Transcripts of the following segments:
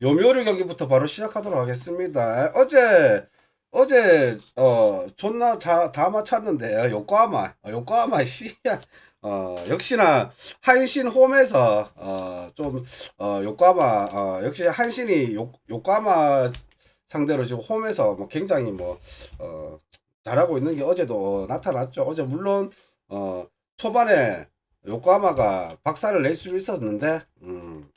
요미우리 경기부터 바로 시작하도록 하겠습니다. 어제 어제 어 존나 자, 다 맞췄는데 요코하마 어, 요코하마 씨야 어 역시나 한신 홈에서 어좀어 요코하마 어 역시 한신이 요 요코하마 상대로 지금 홈에서 뭐 굉장히 뭐어 잘하고 있는 게 어제도 나타났죠. 어제 물론 어 초반에 요코하마가 박살을 낼 수 있었는데 음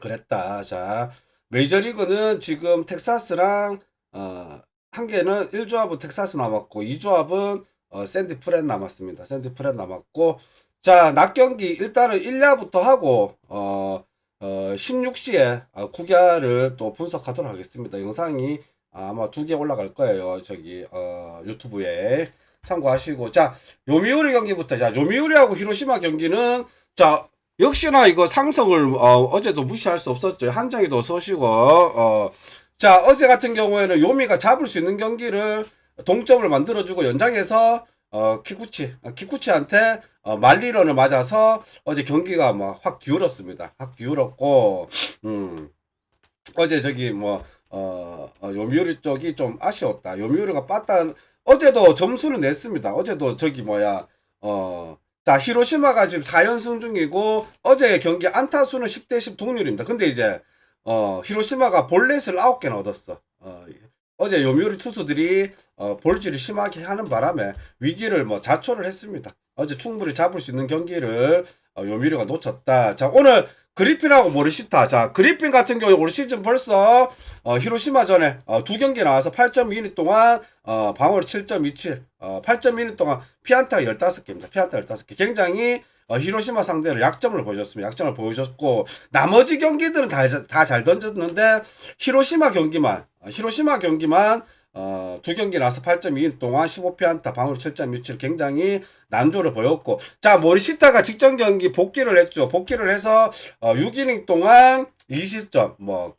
그랬다. 자, 메이저리그는 지금 텍사스랑 어, 한 개는 1조합은 텍사스 남았고 2조합은 어, 샌디 프렌 남았습니다. 샌디 프렌 남았고 자, 낮 경기 일단은 1야부터 하고 어, 어 16시에 어, 9야를 또 분석하도록 하겠습니다. 영상이 아마 두 개 올라갈 거예요. 저기 어, 유튜브에 참고하시고 자, 요미우리 경기부터 자, 요미우리하고 히로시마 경기는 자, 역시나 이거 상성을 어, 제도 무시할 수 없었죠. 한정이도 서시고 어, 자 어제 같은 경우에는 요미가 잡을 수 있는 경기를 동점을 만들어주고 연장해서 어, 키쿠치 어, 키쿠치한테 어, 말리런을 맞아서 어제 경기가 뭐확 기울었습니다. 확 기울었고 음, 어제 저기 뭐 어, 어, 요미우리 쪽이 좀 아쉬웠다. 요미우리가 빠따 어제도 점수를 냈습니다. 어제도 저기 뭐야 어. 자, 히로시마가 지금 4연승 중이고 어제 경기 안타 수는 10대 10 동률입니다. 근데 이제 어, 히로시마가 볼넷을 9개나 얻었어. 어, 어제 요미우리 투수들이 어, 볼질이 심하게 하는 바람에 위기를 뭐 자초를 했습니다. 어제 충분히 잡을 수 있는 경기를 어, 요미우리가 놓쳤다. 자, 오늘 그리핀하고 모리시타. 자, 그리핀 같은 경우에 올 시즌 벌써 어, 히로시마 전에 어, 두 경기 나와서 8.2이닝 동안 어, 방어를 7.27, 어, 8.2이닝 동안 피안타가 15개입니다. 피안타 15개. 굉장히 어, 히로시마 상대로 약점을 보여줬습니다. 약점을 보여줬고 나머지 경기들은 다잘 던졌는데 히로시마 경기만 어, 히로시마 경기만 어, 두 경기 나서 8.2인 동안 15피안타 방어로 7.27 굉장히 난조를 보였고 자 모리시타가 직전 경기 복귀를 했죠. 복귀를 해서 어, 6이닝 동안 20점 뭐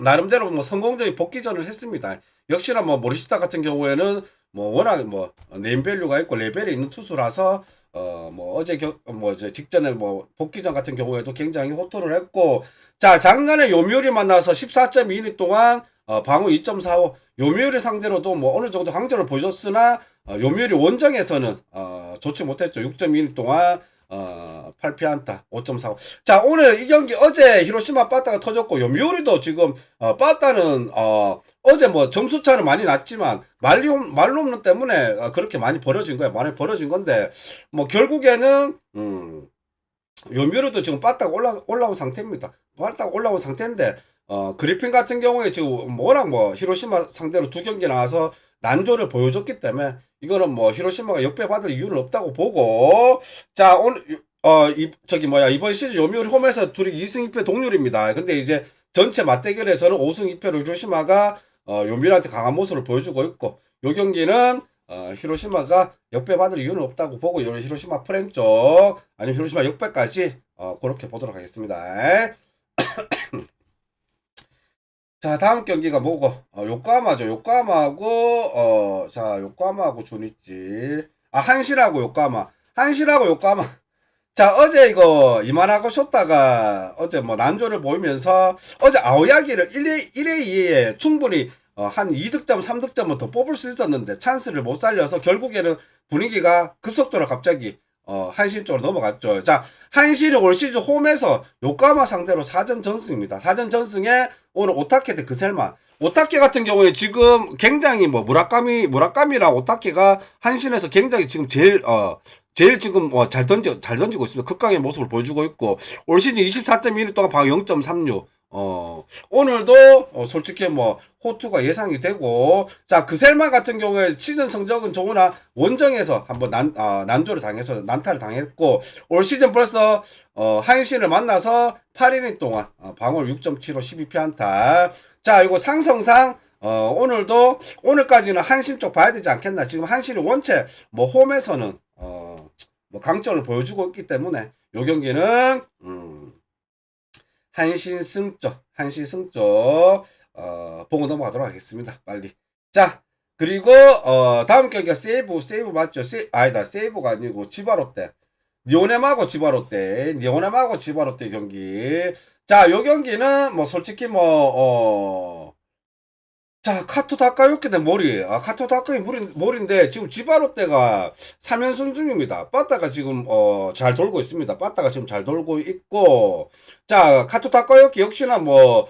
나름대로 뭐 성공적인 복귀전을 했습니다. 역시나 뭐 모리시타 같은 경우에는 뭐 워낙 뭐 네임밸류가 있고 레벨이 있는 투수라서 어뭐 어제 겨, 뭐 이제 직전에 뭐 복귀전 같은 경우에도 굉장히 호투를 했고 자 작년에 요미우리 만나서 14.2이닝 동안 어, 방어 2.45 요미우리 상대로도 뭐 어느 정도 강전을 보여줬으나 어, 요미우리 원정에서는 어, 좋지 못했죠 6.2이닝 동안 어, 8피 안타 5.45. 자, 오늘 이 경기 어제 히로시마 빠따가 터졌고 요미우리도 지금 어, 빠따는 어, 어제 뭐 점수 차는 많이 났지만 말리홈 말홈런 때문에 어, 그렇게 많이 벌어진 거야. 많이 벌어진 건데 뭐 결국에는 음, 요미우리도 지금 빠따가 올라 올라온 상태입니다. 빠따가 올라온 상태인데 어, 그리핀 같은 경우에 지금 워낙 뭐 히로시마 상대로 두 경기 나와서 난조를 보여줬기 때문에 이거는 뭐 히로시마가 역배받을 이유는 없다고 보고 자 오늘 어 이 저기 뭐야 이번 시즌 요미우리 홈에서 둘이 2승 2패 동률입니다. 근데 이제 전체 맞대결에서는 5승 2패로 히로시마가 어 요미우리한테 강한 모습을 보여주고 있고 요 경기는 어, 히로시마가 역배받을 이유는 없다고 보고 요 히로시마 프렌 쪽 아니면 히로시마 역배까지 어 그렇게 보도록 하겠습니다. 자, 다음 경기가 뭐고? 어, 요코하마죠. 요코하마하고, 어, 자, 요코하마하고 준있지. 아, 한시라고 요코하마. 한시라고 요코하마. 자, 어제 이거 이만하고 쉬었다가 어제 뭐 난조를 보이면서 어제 아오야기를 1회, 1회 2회에 충분히 어, 한 2득점, 3득점은 더 뽑을 수 있었는데 찬스를 못 살려서 결국에는 분위기가 급속도로 갑자기 어, 한신 쪽으로 넘어갔죠. 자, 한신이 올 시즌 홈에서 요카마 상대로 4전 전승입니다. 4전 전승에 오늘 오타케 대 그셀만. 오타케 같은 경우에 지금 굉장히 뭐 무라카미, 무라카미랑 오타케가 한신에서 굉장히 지금 제일, 어, 제일 지금 뭐잘 던지, 잘 던지고 있습니다. 극강의 모습을 보여주고 있고, 올 시즌 24.1일 동안 방 0.36. 어, 오늘도, 어, 솔직히 뭐, 호투가 예상이 되고, 자, 그셀마 같은 경우에 시즌 성적은 좋으나, 원정에서 한번 난, 어, 난조를 당해서 난타를 당했고, 올 시즌 벌써, 어, 하인신을 만나서 8이닝 동안, 어, 방울 6.75, 12피 안타. 자, 이거 상성상, 어, 오늘도, 오늘까지는 한신 쪽 봐야 되지 않겠나. 지금 한신이 원체, 뭐, 홈에서는, 어, 뭐, 강점을 보여주고 있기 때문에, 요 경기는, 음, 한신 승적, 한신 승적, 어, 보고 넘어가도록 하겠습니다. 빨리. 자, 그리고, 어, 다음 경기가 세이브, 세이브 맞죠? 세, 아니다, 세이브가 아니고, 지바롯데. 니오네마고 지바롯데, 니오네마고 지바롯데 경기. 자, 요 경기는 뭐 솔직히 뭐, 어, 자, 카토 다카요키 대 모리. 아, 카토 다카이 모리, 모리인데 지금 지바롯데가 3연승 중입니다. 빠따가 지금, 어, 잘 돌고 있습니다. 빠따가 지금 잘 돌고 있고. 자, 카토 다카요키 역시나 뭐,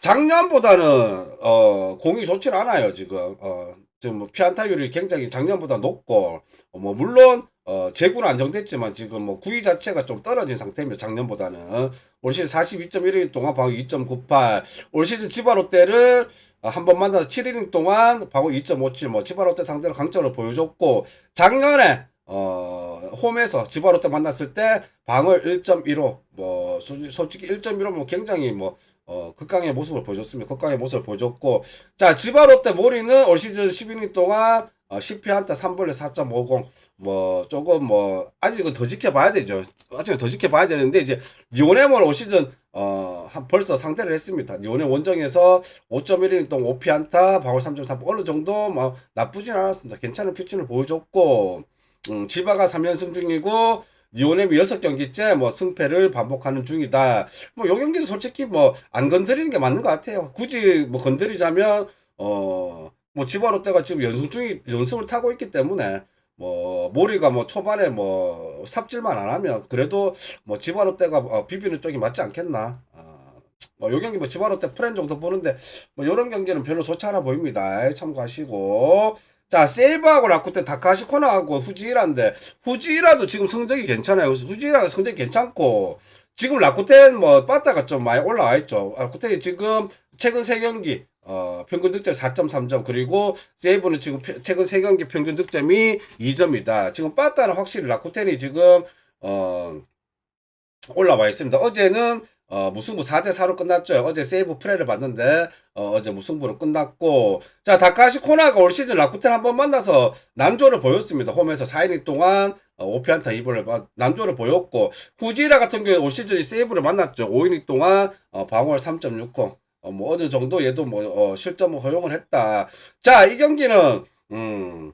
작년보다는, 어, 공이 좋진 않아요, 지금. 어, 지금 뭐 피안타율이 굉장히 작년보다 높고, 어, 뭐, 물론, 어, 재구는 안정됐지만 지금 뭐 구위 자체가 좀 떨어진 상태입니다. 작년보다는. 올 시즌 42.1일 동안 방어 2.98. 올 시즌 지바 롯데를 한번 만나서 7이닝 동안 방어 2.57. 뭐 지바 롯데 상대로 강점을 보여줬고 작년에 어 홈에서 지바 롯데 만났을 때 방어 1.15. 뭐 솔- 솔직히 1.15면 굉장히 뭐 어, 극강의 모습을 보여줬습니다. 극강의 모습을 보여줬고, 자, 지바롯데 모리는 올 시즌 12인 동안 어, 10피 한타 3벌레 4.50. 뭐, 조금 뭐, 아직은 더 지켜봐야 되죠. 아직은 더 지켜봐야 되는데, 이제, 니오네몰 올 시즌, 어, 한, 벌써 상대를 했습니다. 니오네 원정에서 5.1인 동안 5피 한타, 방울 3.3, 어느 정도, 뭐, 나쁘진 않았습니다. 괜찮은 피칭을 보여줬고, 음, 지바가 3연승 중이고, 니오넴이 6경기째 뭐 승패를 반복하는 중이다. 뭐, 요 경기는 솔직히 뭐, 안 건드리는 게 맞는 것 같아요. 굳이 뭐 건드리자면, 어, 뭐, 지바 롯데가 지금 연승 중이, 연승을 타고 있기 때문에, 뭐, 모리가 뭐, 초반에 뭐, 삽질만 안 하면, 그래도 뭐, 지바 롯데가 어, 비비는 쪽이 맞지 않겠나. 어, 뭐, 요 경기 뭐, 지바롯데 프렌 정도 보는데, 뭐, 요런 경기는 별로 좋지 않아 보입니다. 참고하시고. 자, 세이브하고 라쿠테 다카시 코나하고 후지이라인데, 후지이라도 지금 성적이 괜찮아요. 후지이라가 성적이 괜찮고, 지금 라쿠텐 뭐, 빠따가 좀 많이 올라와 있죠. 라쿠텐이 지금 최근 3경기, 어, 평균 득점 4.3점, 그리고 세이브는 지금 펴- 최근 3경기 평균 득점이 2점이다. 지금 빠따는 확실히 라쿠텐이 지금, 어, 올라와 있습니다. 어제는 어, 무승부 4대 4로 끝났죠. 어제 세이브 프레를 봤는데 어, 제 무승부로 끝났고 자 다카시 코나가 올 시즌 라쿠텐 한번 만나서 난조를 보였습니다. 홈에서 4이닝 동안 어, 오피안타 2볼을 난조를 보였고 후지라 같은 경우에 올 시즌 세이브를 만났죠. 5이닝 동안 어, 방어를 3.60 어, 뭐 어느 정도 얘도 뭐 어, 실점을 허용을 했다. 자 이 경기는 음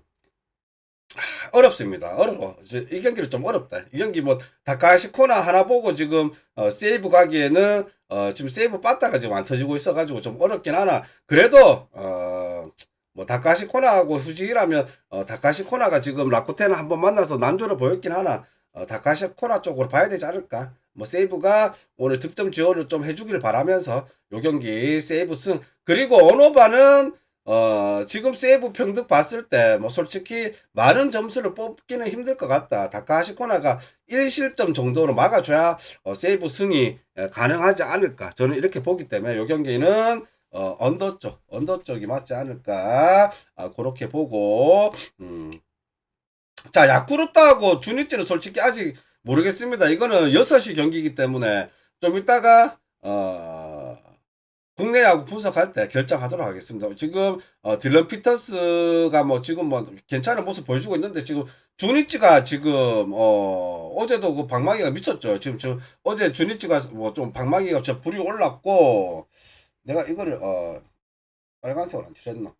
어렵습니다. 어려워. 이 경기는 좀 어렵다. 이 경기 뭐 다카시 코나 하나 보고 지금 어, 세이브 가기에는 어, 지금 세이브 빠따가 지금 안 터지고 있어가지고 좀 어렵긴 하나. 그래도 어, 뭐 다카시 코나하고 후지라면 어, 다카시 코나가 지금 라쿠텐을 한번 만나서 난조를 보였긴 하나. 어, 다카시 코나 쪽으로 봐야 되지 않을까. 뭐 세이브가 오늘 득점 지원을 좀 해주길 바라면서 요 경기 세이브 승 그리고 오노바는 어, 지금 세이브 평등 봤을 때, 뭐, 솔직히, 많은 점수를 뽑기는 힘들 것 같다. 다카하시 코나가 1실점 정도로 막아줘야, 어, 세이브 승이 에, 가능하지 않을까. 저는 이렇게 보기 때문에, 요 경기는, 어, 언더 쪽, 언더 쪽이 맞지 않을까. 아, 그렇게 보고, 음. 자, 야쿠르트하고 주니찌는 솔직히 아직 모르겠습니다. 이거는 6시 경기이기 때문에, 좀 이따가, 어, 국내 야구 분석할 때 결정하도록 하겠습니다. 지금 어, 딜런 피터스가 뭐 지금 뭐 괜찮은 모습 보여주고 있는데 지금 주니치가 지금 어 어제도 그 방망이가 미쳤죠. 지금 저 어제 주니치가 뭐 좀 방망이가 저 불이 올랐고 내가 이거를 어 빨간색으로 안 칠했나?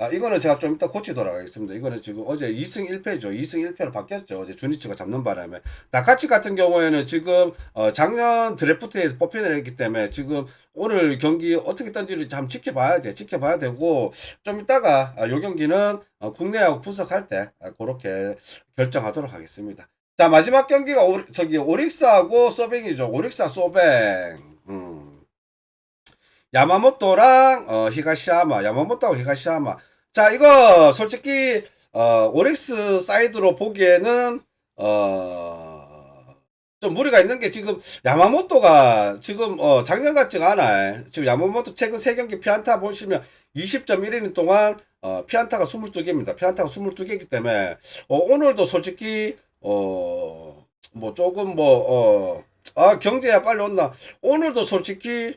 어. 아 이거는 제가 좀 이따 고치도록 하겠습니다. 이거는 지금 어제 2승 1패죠. 2승 1패로 바뀌었죠. 어제 주니치가 잡는 바람에 나카치 같은 경우에는 지금 어, 작년 드래프트에서 뽑혀내했기 때문에 지금 오늘 경기 어떻게 던지는지 한번 지켜봐야 돼. 지켜봐야 되고 좀 이따가 아, 요 경기는 어, 국내하고 분석할 때 아, 그렇게 결정하도록 하겠습니다. 자 마지막 경기가 오, 저기 오릭스하고 소뱅이죠. 오릭스와 소뱅. 음. 야마모토랑 어, 히가시야마, 야마모토하고 히가시야마. 자 이거 솔직히 어, 오릭스 사이드로 보기에는 어, 좀 무리가 있는 게 지금 야마모토가 지금 어 작년 같지가 않아. 지금 야마모토 최근 3경기 피안타 보시면 20.1이닝 동안 어 피안타가 22개입니다. 피안타가 22개이기 때문에 어 오늘도 솔직히 어 뭐 조금 뭐 어 아 경제야 빨리 온다. 오늘도 솔직히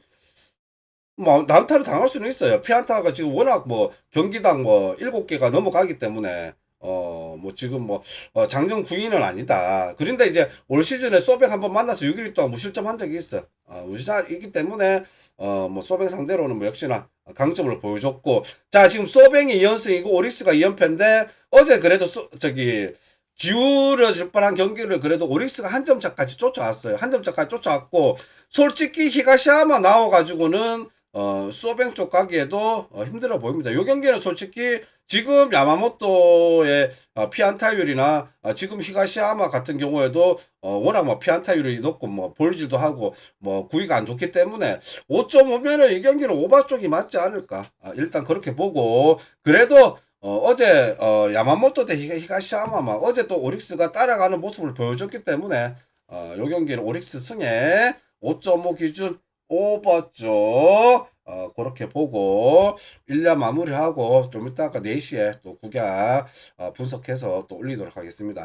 뭐 난타를 당할 수는 있어요. 피안타가 지금 워낙 뭐 경기당 뭐 7개가 넘어가기 때문에 어 뭐 지금 뭐 어, 작년 9위는 아니다. 그런데 이제 올 시즌에 소백 한번 만나서 6일 동안 무실점 한 적이 있어. 어, 무실점이기 때문에 어 뭐 소백 상대로는 뭐 역시나 강점을 보여줬고 자 지금 소뱅이 2연승이고 오리스가 2연패인데 어제 그래도 소, 저기 기울어질 뻔한 경기를 그래도 오릭스가 한 점 차까지 쫓아왔어요. 한 점 차까지 쫓아왔고 솔직히 히가시야마 나와가지고는 어, 수어뱅 쪽 가기에도 어, 힘들어 보입니다. 이 경기는 솔직히 지금 야마모토의 어, 피안타율이나 어, 지금 히가시야마 같은 경우에도 어, 워낙 뭐 피안타율이 높고 뭐 볼질도 하고 뭐 구위가 안 좋기 때문에 5.5면은 이 경기는 오바 쪽이 맞지 않을까. 아, 일단 그렇게 보고 그래도 어, 제 어, 야마모토 대 히가- 히가시야마 어제 또 오릭스가 따라가는 모습을 보여줬기 때문에 어, 요 경기는 오릭스 승에 5.5 기준 오버죠. 어, 그렇게 보고 1년 마무리하고 좀 이따가 4시에 또 국약 어, 분석해서 또 올리도록 하겠습니다.